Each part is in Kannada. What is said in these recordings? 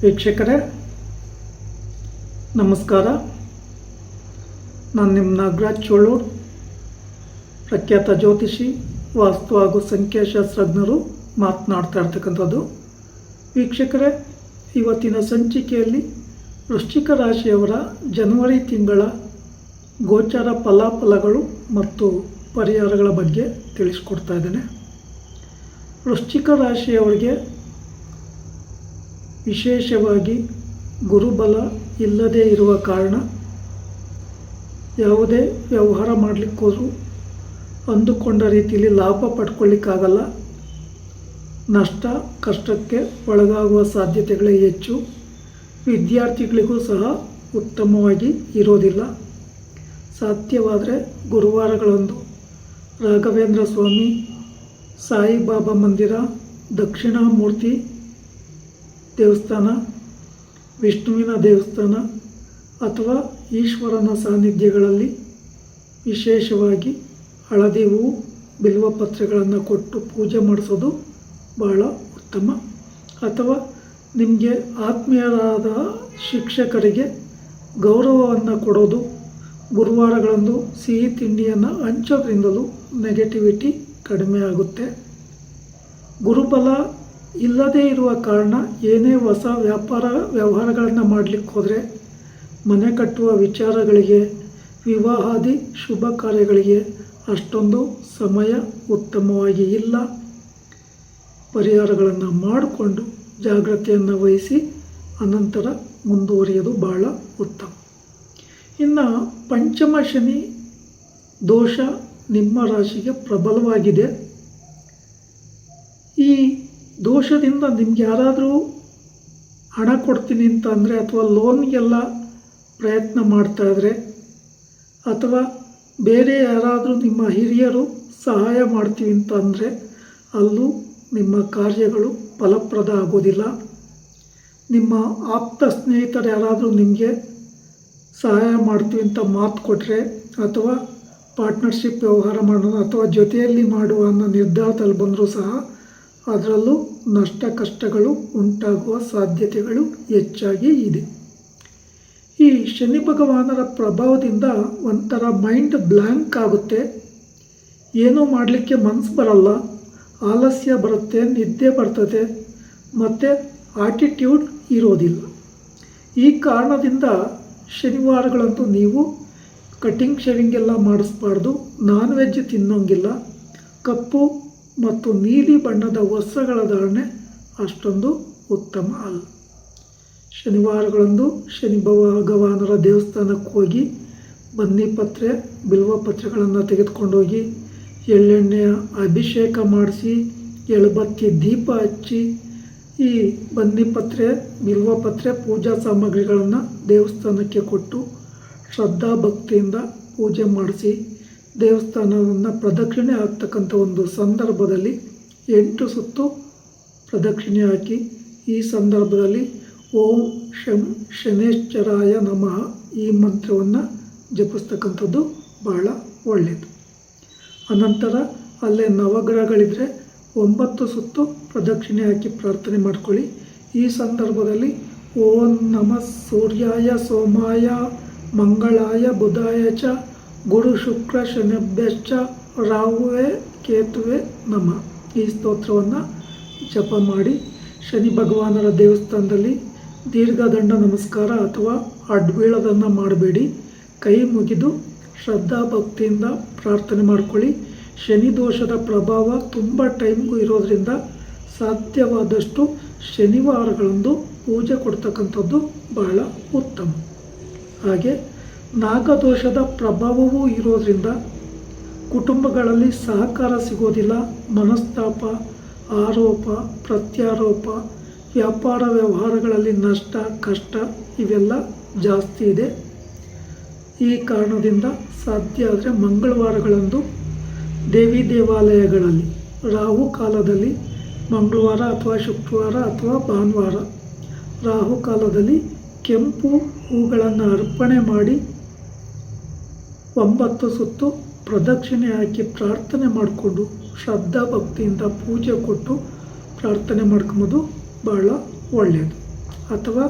ವೀಕ್ಷಕರೇ, ನಮಸ್ಕಾರ. ನಾನು ನಿಮ್ಮ ನಾಗರಾಜ್ ಚೋಳೂರ್, ಪ್ರಖ್ಯಾತ ಜ್ಯೋತಿಷಿ, ವಾಸ್ತು ಹಾಗೂ ಸಂಖ್ಯಾಶಾಸ್ತ್ರಜ್ಞರು ಮಾತನಾಡ್ತಾ ಇರ್ತಕ್ಕಂಥದ್ದು. ವೀಕ್ಷಕರೇ, ಇವತ್ತಿನ ಸಂಚಿಕೆಯಲ್ಲಿ ವೃಶ್ಚಿಕ ರಾಶಿಯವರ ಜನವರಿ ತಿಂಗಳ ಗೋಚರ ಫಲಾಫಲಗಳು ಮತ್ತು ಪರಿಹಾರಗಳ ಬಗ್ಗೆ ತಿಳಿಸ್ಕೊಡ್ತಾ ಇದ್ದೇನೆ. ವೃಶ್ಚಿಕ ರಾಶಿಯವರಿಗೆ ವಿಶೇಷವಾಗಿ ಗುರುಬಲ ಇಲ್ಲದೇ ಇರುವ ಕಾರಣ ಯಾವುದೇ ವ್ಯವಹಾರ ಮಾಡಲಿಕ್ಕೋದ್ರು ಅಂದುಕೊಂಡ ರೀತಿಯಲ್ಲಿ ಲಾಭ ಪಡ್ಕೊಳ್ಳಿಕ್ಕಾಗಲ್ಲ. ನಷ್ಟ, ಕಷ್ಟಕ್ಕೆ ಒಳಗಾಗುವ ಸಾಧ್ಯತೆಗಳೇ ಹೆಚ್ಚು. ವಿದ್ಯಾರ್ಥಿಗಳಿಗೂ ಸಹ ಉತ್ತಮವಾಗಿ ಇರೋದಿಲ್ಲ. ಸಾಧ್ಯವಾದರೆ ಗುರುವಾರಗಳಂದು ರಾಘವೇಂದ್ರ ಸ್ವಾಮಿ, ಸಾಯಿಬಾಬಾ ಮಂದಿರ, ದಕ್ಷಿಣಾಮೂರ್ತಿ ದೇವಸ್ಥಾನ, ವಿಷ್ಣುವಿನ ದೇವಸ್ಥಾನ ಅಥವಾ ಈಶ್ವರನ ಸಾನ್ನಿಧ್ಯಗಳಲ್ಲಿ ವಿಶೇಷವಾಗಿ ಹಳದಿ ಹೂವು ಬಿಲ್ವಪತ್ರೆಗಳನ್ನು ಕೊಟ್ಟು ಪೂಜೆ ಮಾಡಿಸೋದು ಬಹಳ ಉತ್ತಮ. ಅಥವಾ ನಿಮಗೆ ಆತ್ಮೀಯರಾದ ಶಿಕ್ಷಕರಿಗೆ ಗೌರವವನ್ನು ಕೊಡೋದು, ಗುರುವಾರಗಳಂದು ಸಿಹಿ ತಿಂಡಿಯನ್ನು ಹಂಚೋದ್ರಿಂದಲೂ ನೆಗೆಟಿವಿಟಿ ಕಡಿಮೆ ಆಗುತ್ತೆ. ಗುರುಬಲ ಇಲ್ಲದೇ ಇರುವ ಕಾರಣ ಏನೇ ಹೊಸ ವ್ಯಾಪಾರ ವ್ಯವಹಾರಗಳನ್ನು ಮಾಡಲಿಕ್ಕೆ ಹೋದರೆ ಮನೆ ಕಟ್ಟುವ ವಿಚಾರಗಳಿಗೆ, ವಿವಾಹಾದಿ ಶುಭ ಕಾರ್ಯಗಳಿಗೆ ಅಷ್ಟೊಂದು ಸಮಯ ಉತ್ತಮವಾಗಿ ಇಲ್ಲ. ಪರಿಹಾರಗಳನ್ನು ಮಾಡಿಕೊಂಡು ಜಾಗ್ರತೆಯನ್ನು ವಹಿಸಿ ಅನಂತರ ಮುಂದುವರಿಯೋದು ಬಹಳ ಉತ್ತಮ. ಇನ್ನು ಪಂಚಮ ಶನಿ ದೋಷ ನಿಮ್ಮ ರಾಶಿಗೆ ಪ್ರಬಲವಾಗಿದೆ. ಈ ದೋಷದಿಂದ ನಿಮ್ಗೆ ಯಾರಾದರೂ ಹಣ ಕೊಡ್ತೀನಿ ಅಂತ ಅಂದರೆ ಅಥವಾ ಲೋನ್ಗೆಲ್ಲ ಪ್ರಯತ್ನ ಮಾಡ್ತಾಯಿದ್ರೆ ಅಥವಾ ಬೇರೆ ಯಾರಾದರೂ ನಿಮ್ಮ ಹಿರಿಯರು ಸಹಾಯ ಮಾಡ್ತೀವಿ ಅಂತ ಅಂದರೆ ಅಲ್ಲೂ ನಿಮ್ಮ ಕಾರ್ಯಗಳು ಫಲಪ್ರದ ಆಗೋದಿಲ್ಲ. ನಿಮ್ಮ ಆಪ್ತ ಸ್ನೇಹಿತರು ಯಾರಾದರೂ ನಿಮಗೆ ಸಹಾಯ ಮಾಡ್ತೀವಿ ಅಂತ ಮಾತು ಕೊಟ್ಟರೆ ಅಥವಾ ಪಾರ್ಟ್ನರ್ಶಿಪ್ ವ್ಯವಹಾರ ಮಾಡೋಣ ಅಥವಾ ಜೊತೆಯಲ್ಲಿ ಮಾಡುವ ಅನ್ನೋ ನಿರ್ಧಾರದಲ್ಲಿ ಬಂದರೂ ಸಹ ಅದರಲ್ಲೂ ನಷ್ಟ ಕಷ್ಟಗಳು ಉಂಟಾಗುವ ಸಾಧ್ಯತೆಗಳು ಹೆಚ್ಚಾಗಿ ಇದೆ. ಈ ಶನಿ ಭಗವಾನರ ಪ್ರಭಾವದಿಂದ ಒಂಥರ ಮೈಂಡ್ ಬ್ಲ್ಯಾಂಕ್ ಆಗುತ್ತೆ. ಏನೂ ಮಾಡಲಿಕ್ಕೆ ಮನಸ್ಸು ಬರಲ್ಲ. ಆಲಸ್ಯ ಬರುತ್ತೆ, ನಿದ್ದೆ ಬರ್ತದೆ, ಮತ್ತು ಆಟಿಟ್ಯೂಡ್ ಇರೋದಿಲ್ಲ. ಈ ಕಾರಣದಿಂದ ಶನಿವಾರಗಳಂತೂ ನೀವು ಕಟಿಂಗ್ ಶೇವಿಂಗ್ ಎಲ್ಲ ಮಾಡಿಸ್ಬಾರ್ದು. Non veg ತಿನ್ನೋಂಗಿಲ್ಲ. ಕಪ್ಪು ಮತ್ತು ನೀಲಿ ಬಣ್ಣದ ವಸ್ತ್ರಗಳ ಧಾರಣೆ ಅಷ್ಟೊಂದು ಉತ್ತಮ ಅಲ್ಲ. ಶನಿವಾರಗಳಂದು ಶನಿ ಭಗವಾನರ ದೇವಸ್ಥಾನಕ್ಕೆ ಹೋಗಿ ಬನ್ನಿ ಬನ್ನಿಪತ್ರೆ ಬಿಲ್ವಪತ್ರೆಗಳನ್ನು ತೆಗೆದುಕೊಂಡೋಗಿ ಎಳ್ಳೆಣ್ಣೆಯ ಅಭಿಷೇಕ ಮಾಡಿಸಿ, ಎಳಬತ್ತಿ ದೀಪ ಹಚ್ಚಿ, ಈ ಬನ್ನಿಪತ್ರೆ ಬಿಲ್ವಪತ್ರೆ ಪೂಜಾ ಸಾಮಗ್ರಿಗಳನ್ನು ದೇವಸ್ಥಾನಕ್ಕೆ ಕೊಟ್ಟು ಶ್ರದ್ಧಾ ಭಕ್ತಿಯಿಂದ ಪೂಜೆ ಮಾಡಿಸಿ ದೇವಸ್ಥಾನವನ್ನು ಪ್ರದಕ್ಷಿಣೆ ಆಗ್ತಕ್ಕಂಥ ಒಂದು ಸಂದರ್ಭದಲ್ಲಿ ಎಂಟು ಸುತ್ತು ಪ್ರದಕ್ಷಿಣೆ ಹಾಕಿ ಈ ಸಂದರ್ಭದಲ್ಲಿ ಓಂ ಶಂ ಶನೇಶ್ವರಾಯ ನಮಃ ಈ ಮಂತ್ರವನ್ನು ಜಪಿಸ್ತಕ್ಕಂಥದ್ದು ಬಹಳ ಒಳ್ಳೆಯದು ಅನಂತರ ಅಲ್ಲೇ ನವಗ್ರಹಗಳಿದ್ದರೆ ಒಂಬತ್ತು ಸುತ್ತು ಪ್ರದಕ್ಷಿಣೆ ಹಾಕಿ ಪ್ರಾರ್ಥನೆ ಮಾಡ್ಕೊಳ್ಳಿ. ಈ ಸಂದರ್ಭದಲ್ಲಿ ಓಂ ನಮಃ ಸೂರ್ಯಾಯ ಸೋಮಾಯ ಮಂಗಳಾಯ ಬುಧಾಯ ಚ ಗುರು ಶುಕ್ರ ಶನಿಭ್ಯಶ್ಚ ರಾಹುವೆ ಕೇತುವೆ ನಮ. ಈ ಸ್ತೋತ್ರವನ್ನು ಜಪ ಮಾಡಿ ಶನಿ ಭಗವಾನರ ದೇವಸ್ಥಾನದಲ್ಲಿ ದೀರ್ಘದಂಡ ನಮಸ್ಕಾರ ಅಥವಾ ಅಡ್ಬೀಳೋದನ್ನು ಮಾಡಬೇಡಿ. ಕೈ ಮುಗಿದು ಶ್ರದ್ಧಾ ಭಕ್ತಿಯಿಂದ ಪ್ರಾರ್ಥನೆ ಮಾಡ್ಕೊಳ್ಳಿ. ಶನಿ ದೋಷದ ಪ್ರಭಾವ ತುಂಬ ಟೈಮ್ಗೂ ಇರೋದರಿಂದ ಸಾಧ್ಯವಾದಷ್ಟು ಶನಿವಾರಗಳಂದು ಪೂಜೆ ಕೊಡ್ತಕ್ಕಂಥದ್ದು ಬಹಳ ಉತ್ತಮ. ಹಾಗೆ ನಾಗದೋಷದ ಪ್ರಭಾವವೂ ಇರೋದರಿಂದ ಕುಟುಂಬಗಳಲ್ಲಿ ಸಹಕಾರ ಸಿಗೋದಿಲ್ಲ, ಮನಸ್ತಾಪ, ಆರೋಪ, ಪ್ರತ್ಯಾರೋಪ, ವ್ಯಾಪಾರ ವ್ಯವಹಾರಗಳಲ್ಲಿ ನಷ್ಟ, ಕಷ್ಟ ಇವೆಲ್ಲ ಜಾಸ್ತಿ ಇದೆ. ಈ ಕಾರಣದಿಂದ ಸಾಧ್ಯ ಆದರೆ ಮಂಗಳವಾರಗಳಂದು ದೇವಿ ದೇವಾಲಯಗಳಲ್ಲಿ, ರಾಹು ಕಾಲದಲ್ಲಿ ಮಂಗಳವಾರ ಅಥವಾ ಶುಕ್ರವಾರ ಅಥವಾ ಭಾನುವಾರ, ರಾಹು ಕಾಲದಲ್ಲಿ ಕೆಂಪು ಹೂಗಳನ್ನು ಅರ್ಪಣೆ ಮಾಡಿ ಒಂಬತ್ತು ಸುತ್ತು ಪ್ರದಕ್ಷಿಣೆ ಹಾಕಿ ಪ್ರಾರ್ಥನೆ ಮಾಡಿಕೊಂಡು ಶ್ರದ್ಧಾ ಭಕ್ತಿಯಿಂದ ಪೂಜೆ ಕೊಟ್ಟು ಪ್ರಾರ್ಥನೆ ಮಾಡ್ಕೊಂಬೋದು ಬಹಳ ಒಳ್ಳೆಯದು ಅಥವಾ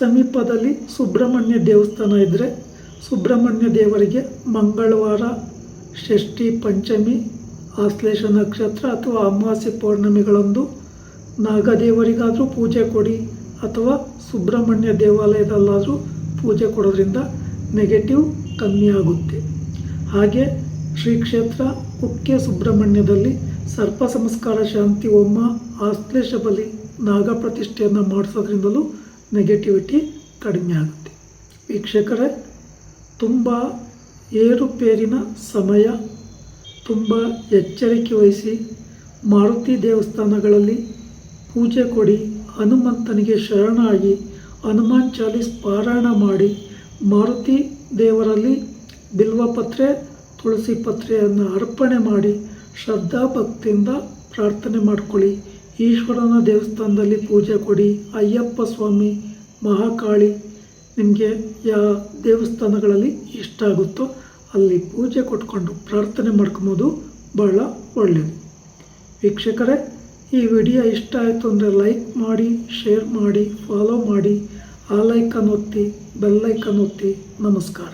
ಸಮೀಪದಲ್ಲಿ ಸುಬ್ರಹ್ಮಣ್ಯ ದೇವಸ್ಥಾನ ಇದ್ದರೆ ಸುಬ್ರಹ್ಮಣ್ಯ ದೇವರಿಗೆ ಮಂಗಳವಾರ ಷಷ್ಠಿ, ಪಂಚಮಿ, ಆಶ್ಲೇಷ ನಕ್ಷತ್ರ ಅಥವಾ ಅಮಾವಾಸ್ಯೆ ಪೌರ್ಣಮಿಗಳಂದು ನಾಗದೇವರಿಗಾದರೂ ಪೂಜೆ ಕೊಡಿ ಅಥವಾ ಸುಬ್ರಹ್ಮಣ್ಯ ದೇವಾಲಯದಲ್ಲಾದರೂ ಪೂಜೆ ಕೊಡೋದ್ರಿಂದ ನೆಗೆಟಿವ್ ಕಮ್ಮಿ ಆಗುತ್ತೆ. ಹಾಗೆ ಶ್ರೀ ಕ್ಷೇತ್ರ ಕುಕ್ಕೆ ಸುಬ್ರಹ್ಮಣ್ಯದಲ್ಲಿ ಸರ್ಪ ಸಂಸ್ಕಾರ ಶಾಂತಿ ಹೋಮ ಆಶ್ಲೇಷ ಬಲಿ ನಾಗ ಪ್ರತಿಷ್ಠೆಯನ್ನು ಮಾಡಿಸೋದ್ರಿಂದಲೂ ನೆಗೆಟಿವಿಟಿ ಕಡಿಮೆ ಆಗುತ್ತೆ. ವೀಕ್ಷಕರೇ, ತುಂಬ ಏರುಪೇರಿನ ಸಮಯ, ತುಂಬ ಎಚ್ಚರಿಕೆ ವಹಿಸಿ ಮಾರುತಿ ದೇವಸ್ಥಾನಗಳಲ್ಲಿ ಪೂಜೆ ಕೊಡಿ, ಹನುಮಂತನಿಗೆ ಶರಣಾಗಿ ಹನುಮಾನ್ ಚಾಲೀಸ್ ಪಾರಾಯಣ ಮಾಡಿ, ಮಾರುತಿ ದೇವರಲ್ಲಿ ಬಿಲ್ವಪತ್ರೆ ತುಳಸಿ ಪತ್ರೆಯನ್ನು ಅರ್ಪಣೆ ಮಾಡಿ ಶ್ರದ್ಧಾ ಭಕ್ತಿಯಿಂದ ಪ್ರಾರ್ಥನೆ ಮಾಡ್ಕೊಳ್ಳಿ. ಈಶ್ವರನ ದೇವಸ್ಥಾನದಲ್ಲಿ ಪೂಜೆ ಕೊಡಿ. ಅಯ್ಯಪ್ಪ ಸ್ವಾಮಿ, ಮಹಾಕಾಳಿ, ನಿಮಗೆ ಯಾವ ದೇವಸ್ಥಾನಗಳಲ್ಲಿ ಇಷ್ಟ ಆಗುತ್ತೋ ಅಲ್ಲಿ ಪೂಜೆ ಕೊಟ್ಕೊಂಡು ಪ್ರಾರ್ಥನೆ ಮಾಡ್ಕೊಬೋದು. ಬಹಳ ಒಳ್ಳೆಯದು ವೀಕ್ಷಕರೇ, ಈ ವಿಡಿಯೋ ಇಷ್ಟ ಆಯಿತು ಅಂದರೆ ಲೈಕ್ ಮಾಡಿ, ಶೇರ್ ಮಾಡಿ, ಫಾಲೋ ಮಾಡಿ. ಆ ಲೈಕನ್ ಒತ್ತಿ ಬೆಲ್ಲೈಕನ್ ಒತ್ತಿ ನಮಸ್ಕಾರ.